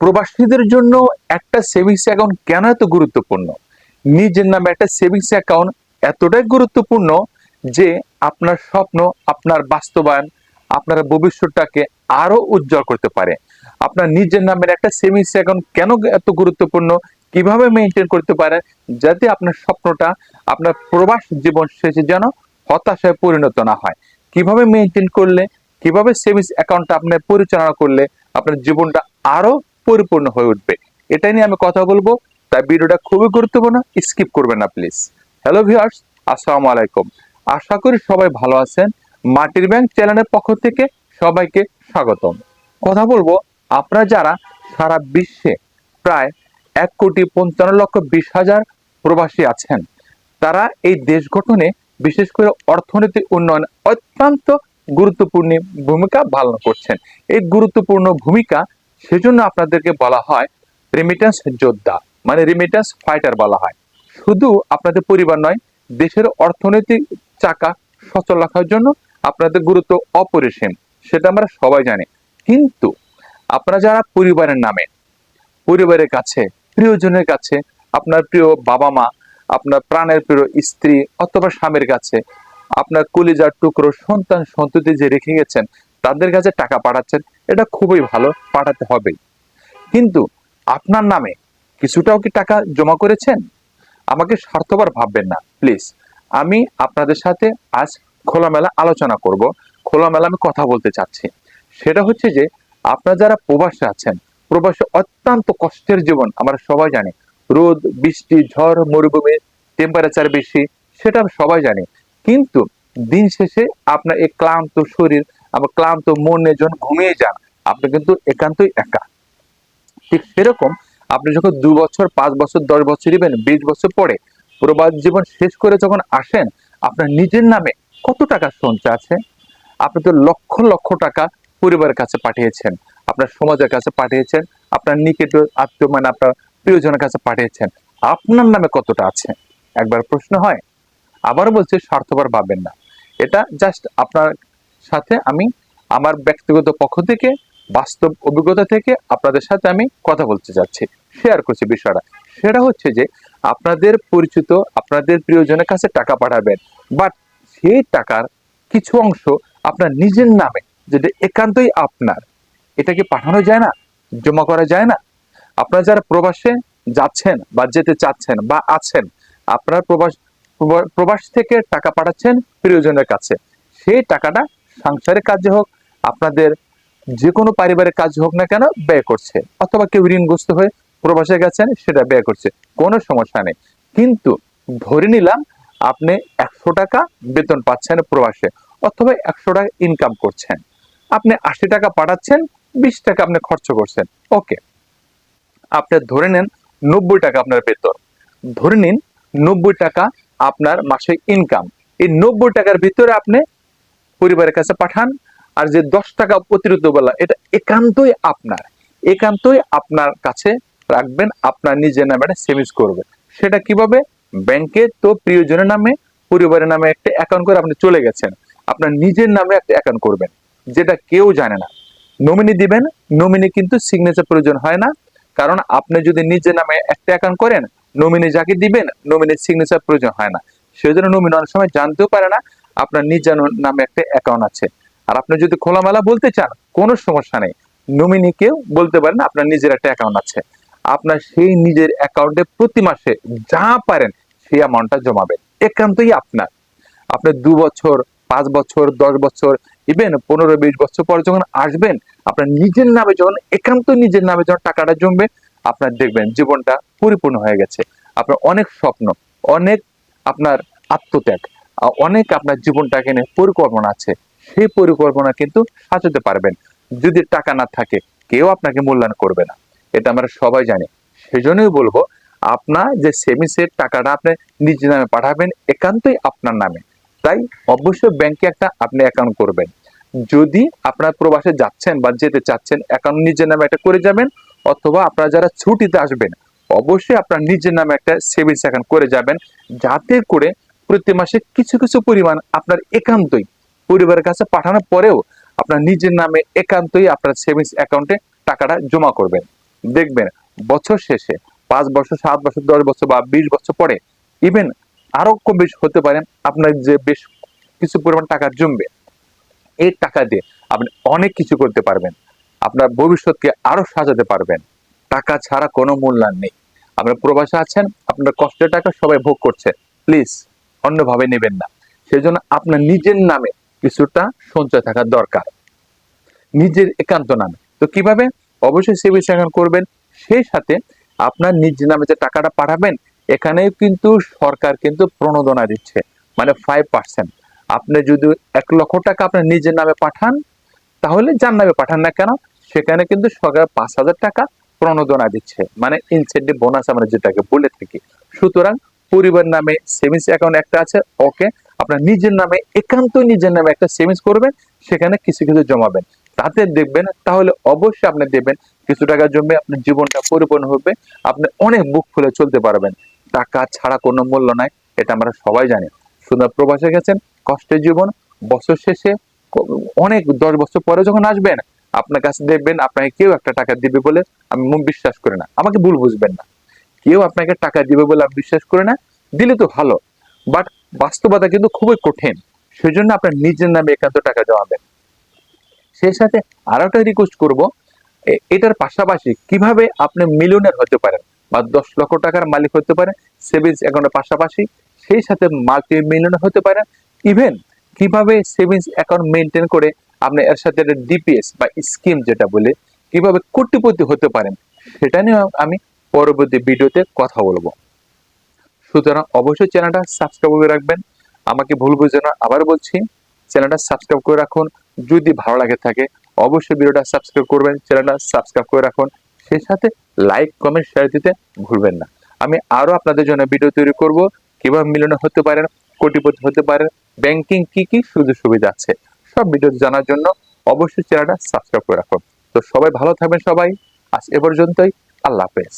প্রবাসীদের জন্য একটা সেভিংস অ্যাকাউন্ট কেন এত গুরুত্বপূর্ণ? নিজের নামে একটা সেভিংস অ্যাকাউন্ট এতটাই গুরুত্বপূর্ণ যে আপনার স্বপ্ন, আপনার বাস্তবায়ন, আপনার ভবিষ্যৎটাকে আরও উজ্জ্বল করতে পারে। আপনার নিজের নামের একটা সেভিংস অ্যাকাউন্ট কেন এত গুরুত্বপূর্ণ? কীভাবে মেনটেন করতে পারেন যাতে আপনার স্বপ্নটা, আপনার প্রবাস জীবন শেষে যেন হতাশায় পরিণত না হয়। কীভাবে মেনটেন করলে, কীভাবে সেভিংস অ্যাকাউন্টটা আপনি পরিচালনা করলে আপনার জীবনটা আরও পরিপূর্ণ হয়ে উঠবে। এটাই নিয়ে আমি কথা বলব, তাই ভিডিওটা খুবই গুরুত্বপূর্ণ স্কিপ করবেন না প্লিজ হ্যালো ভিউয়ার্স আসসালামু আলাইকুম। আশা করি সবাই ভালো আছেন। মাটির ব্যাংক চ্যানেলের পক্ষ থেকে সবাইকে স্বাগতম। কথা বলব, আপনারা যারা সারা বিশ্বে প্রায় এক কোটি পঞ্চান্ন লক্ষ বিশ হাজার প্রবাসী আছেন, তারা এই দেশ গঠনে বিশেষ করে অর্থনৈতিক উন্নয়নে অত্যন্ত গুরুত্বপূর্ণ ভূমিকা পালন করছেন। এই গুরুত্বপূর্ণ ভূমিকা সেজন্য আপনাদেরকে বলা হয় রেমিটেন্স যোদ্ধা মানে রেমিটেন্স ফাইটার বলা হয়। শুধু আপনাদের পরিবার নয়, দেশের অর্থনৈতিক চাকা সচল রাখার জন্য আপনাদের গুরুত্ব অপরিসীম, সেটা আমরা সবাই জানি। কিন্তু আপনারা যারা পরিবারের নামে, পরিবারের কাছে, প্রিয়জনের কাছে, আপনার প্রিয় বাবা মা আপনার প্রাণের প্রিয় স্ত্রী অথবা স্বামীর কাছে, আপনার কলিজার টুকরো সন্তান সন্ততি যে রেখে গেছেন তাদের কাছে টাকা পাঠাচ্ছেন, এটা খুবই ভালো, পাঠাতে হবে কিন্তু আপনার নামে কিছুটাও কি টাকা জমা করেছেন? আমাকে স্বার্থপর ভাববেন না, প্লিজ। আমি আপনাদের সাথে আজ খোলামেলা আলোচনা করব, খোলামেলা আমি কথা বলতে চাচ্ছি। সেটা হচ্ছে যে, আপনারা যারা প্রবাসে আছেন, প্রবাসে অত্যন্ত কষ্টের জীবন, আমরা সবাই জানি। রোদ, বৃষ্টি, ঝড়, মরুভূমি টেম্পারেচার বেশি, সেটা সবাই জানি। কিন্তু দিন শেষে আপনার এই ক্লান্ত শরীর আমার ক্লান্ত মনে যখন ঘুমিয়ে যান, আপনি কিন্তু একান্তই একা। ঠিক সেরকম আপনি যখন দু বছর, পাঁচ বছর, দশ বছর ইবেন বিশ বছর পরে প্রবাস জীবন শেষ করে যখন আসেন, আপনার নিজের নামে কত টাকা সঞ্চয় আছে? আপনি তো লক্ষ লক্ষ টাকা পরিবারের কাছে পাঠিয়েছেন, আপনার সমাজের কাছে পাঠিয়েছেন, আপনার নিকট আত্মীয় মানে আপনার প্রিয়জনের কাছে পাঠিয়েছেন। আপনার নামে কতটা আছে? একবার প্রশ্ন হয়। আবারও বলছে, স্বার্থপর ভাববেন না। এটা জাস্ট আপনার সাথে আমি আমার ব্যক্তিগত পক্ষ থেকে, বাস্তব অভিজ্ঞতা থেকে আপনাদের সাথে আমি কথা বলতে যাচ্ছি শেয়ার করছি বিষয়টা। সেটা হচ্ছে যে, আপনাদের পরিচিত, আপনাদের প্রিয়জনের কাছে টাকা পাঠাবেন বাট সেই টাকার কিছু অংশ আপনার নিজের নামে, যেটা একান্তই আপনার এটাকে পাঠানো যায় না, জমা করা যায় না? আপনারা যারা প্রবাসে যাচ্ছেন বা যেতে চাচ্ছেন বা আছেন, আপনার প্রবাস প্রবা- প্রবাস থেকে টাকা পাঠাচ্ছেন প্রিয়জনের কাছে, সেই টাকাটা সাংসারিক কাজে হোক, আপনাদের যে কোনো পারিবারিক কাজ হোক না কেন ব্যয় করছে। অথবা কেউ ঋণগ্রস্ত হয়ে প্রবাসে গেছেন, সেটা ব্যয় করছে। কোনো সমস্যা নেই। কিন্তু ধরে নিলাম আপনি একশো টাকা বেতন পাচ্ছেন প্রবাসে, অথবা একশো টাকা ইনকাম করছেন। আপনি আশি টাকা পাঠাচ্ছেন, বিশ টাকা আপনি খরচ করছেন। ওকে। আপনি ধরে নেন নব্বই টাকা আপনার বেতন। ধরে নিন নব্বই টাকা আপনার মাসে ইনকাম এই নব্বই টাকার ভিতরে আপনি পরিবারের কাছে পাঠান, আর যে দশ টাকা অতিরিক্ত বলা, এটা একান্তই আপনার। একান্তই আপনার কাছে রাখবেন, আপনার নিজের নামে একটা সেভিংস করবেন। সেটা কীভাবে? ব্যাংকে তো প্রিয়জনের নামে, পরিবারের নামে একটা অ্যাকাউন্ট করে আপনি চলে গেছেন। আপনার নিজের নামে একটা অ্যাকাউন্ট করবেন, যেটা কেউ জানে না। নমিনি দিবেন নমিনি কিন্তু সিগনেচার প্রয়োজন হয় না। কারণ আপনি যদি নিজের নামে একটা অ্যাকাউন্ট করেন নমিনি যাকে দিবেন নমিনি সিগনেচার প্রয়োজন হয় না। সেই জন্য নমিনি অনেক সময় জানতেও পারে না আপনার নিজের নামে একটা অ্যাকাউন্ট আছে। আর আপনি যদি খোলামেলা বলতে চান, কোনো সমস্যা নেই। নমিনিকেও বলতে পারেন আপনার নিজের একটা অ্যাকাউন্ট আছে। আপনার সেই নিজের অ্যাকাউন্টে প্রতি মাসে যা পারেন, সেই অ্যামাউন্টটা জমাবেন। একান্তই আপনার। আপনি দু বছর, পাঁচ বছর, দশ বছর ইভেন পনেরো, বিশ বছর পর যখন আসবেন, আপনার নিজের নামে যখন একান্ত নিজের নামে যখন টাকাটা জমবে, আপনার দেখবেন জীবনটা পরিপূর্ণ হয়ে গেছে। আপনার অনেক স্বপ্ন, অনেক আপনার আত্মত্যাগ। অনেক আপনার জীবনটাকে নিয়ে পরিকল্পনা আছে। সেই পরিকল্পনা কিন্তু সাজাতে পারবেন। যদি টাকা না থাকে, কেউ আপনাকে মূল্যায়ন করবে না। এটা আমরা সবাই জানি। সেজন্যই বলব, আপনার যে সেভিংসের টাকাটা আপনি নিজের নামে পাঠাবেন, একান্তই আপনার নামে। তাই অবশ্যই ব্যাংকে একটা আপনি অ্যাকাউন্ট করবেন। যদি আপনার প্রবাসে যাচ্ছেন বা যেতে চাচ্ছেন অ্যাকাউন্ট নিজের নামে একটা করে যাবেন, অথবা আপনারা যারা ছুটিতে আসবেন, অবশ্যই আপনার নিজের নামে একটা সেভিংস অ্যাকাউন্ট করে যাবেন। যাতে করে প্রতি মাসে কিছু কিছু পরিমাণ আপনার একান্তই পরিবারের কাছে পাঠানোর পরেও আপনার নিজের নামে একান্তই আপনার সেভিংস অ্যাকাউন্টে টাকাটা জমা করবেন। দেখবেন বছর শেষে পাঁচ বছর, সাত বছর, দশ বছর বা বিশ বছর পরে ইভেন আরও কম বেশি হতে পারে আপনার যে বেশ কিছু পরিমাণ টাকা জমবে, এই টাকা দিয়ে আপনি অনেক কিছু করতে পারবেন। আপনার ভবিষ্যৎকে আরও সাজাতে পারবেন। টাকা ছাড়া কোনো মূল্যায়ন নেই। আপনার প্রবাসে আছেন, আপনার কষ্টের টাকা সবাই ভোগ করছে। প্লিজ অন্যভাবে নেবেন না। সেজন্য আপনার নিজের নামে কিছুটা সঞ্চয় থাকার দরকার। নিজের একান্ত নামে। তো কীভাবে? অবশ্যই সেভিংস অ্যাকাউন্ট করবেন। সেই সাথে আপনার নিজের নামে যে টাকাটা পাঠাবেন এখানে কিন্তু সরকার কিন্তু প্রণোদনা দিচ্ছে। মানে ফাইভ পার্সেন্ট আপনি যদি এক লক্ষ টাকা আপনার নিজের নামে পাঠান, তাহলে যার নামে পাঠান না কেন, সেখানে কিন্তু সরকার পাঁচ হাজার টাকা প্রণোদনা দিচ্ছে। মানে ইনসেন্টিভ বোনাস আমরা যেটাকে বলে থাকি। সুতরাং পরিবার নামে সেভিংস অ্যাকাউন্ট একটা আছে ওকে আপনার নিজের নামে একান্ত নিজের নামে একটা সেভিংস করবেন, সেখানে কিছু কিছু জমাবেন। তাতে দেখবেন, তাহলে অবশ্যই আপনি দেবেন কিছু টাকা জমবে, আপনার জীবনটা পরিপূর্ণ হবে, আপনি অনেক বুক খুলে চলতে পারবেন। টাকা ছাড়া কোনো মূল্য নাই, এটা আমরা সবাই জানি। সুন্দর প্রবাসে গেছেন কষ্টের জীবন, বছর শেষে, অনেক দশ বছর পরে যখন আসবেন, আপনার কাছে দেখবেন, আপনাকে কেউ একটা টাকা দিবে বলে আমি বিশ্বাস করি না। আমাকে ভুল বুঝবেন না। কেউ আপনাকে টাকা দিবে বলে আমি বিশ্বাস করি না, দিলে তো ভালো। বাট বাস্তবতা কিন্তু খুবই কঠিন। সেজন্য আপনার নিজের নামে একান্ত টাকা জমাবেন। সেই সাথে আরও একটা রিকোয়েস্ট করব এটার পাশাপাশি কীভাবে আপনি মিলিয়নের হতে পারেন বা দশ লক্ষ টাকার মালিক হতে পারেন সেভিংস অ্যাকাউন্টের পাশাপাশি সেই সাথে মাল্টি মিলিয়নের হতে পারেন। ইভেন কীভাবে সেভিংস অ্যাকাউন্ট মেনটেন করে আপনি এর সাথে ডিপিএস বা স্কিম যেটা বলে, কীভাবে কোটিপতি হতে পারেন, সেটা নিয়ে আমি পরবর্তী ভিডিওতে কথা বলব। সুতরাং অবশ্যই চ্যানেলটা সাবস্ক্রাইব করে রাখবেন। আমাকে ভুল বুঝে না, আবার বলছি, চ্যানেলটা সাবস্ক্রাইব করে রাখুন। যদি ভালো লাগে থাকে, অবশ্যই ভিডিওটা সাবস্ক্রাইব করবেন, চ্যানেলটা সাবস্ক্রাইব করে রাখুন। সেই সাথে লাইক কমেন্ট শেয়ার দিতে ভুলবেন না। আমি আরও আপনাদের জন্য ভিডিও তৈরি করব। কীভাবে মিলনে হতে পারেন, কোটিপতি হতে পারেন ব্যাংকিং কি কি সুযোগ সুবিধা আছে, সব ভিডিও জানার জন্য অবশ্যই চ্যানেলটা সাবস্ক্রাইব করে রাখুন। তো সবাই ভালো থাকবেন সবাই। আজ এ পর্যন্তই। আল্লাহ হাফেজ।